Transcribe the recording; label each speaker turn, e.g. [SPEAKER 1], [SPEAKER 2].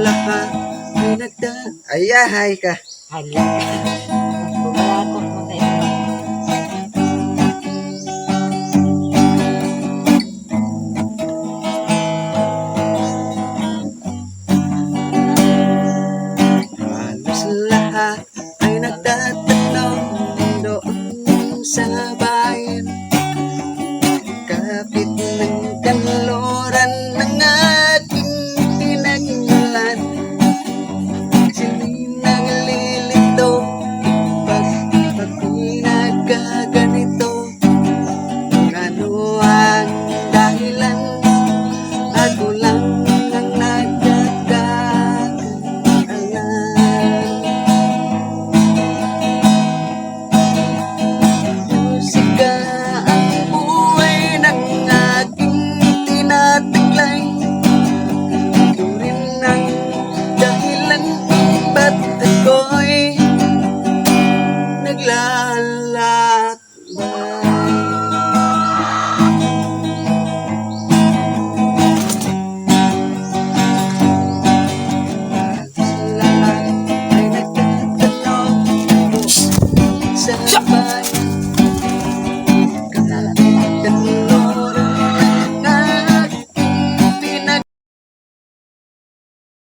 [SPEAKER 1] lahat ay nagda... Ayahay ka.
[SPEAKER 2] Hala. Bumalakot mo kayo.
[SPEAKER 1] Halos lahat ay nagtatanong doon sa bayan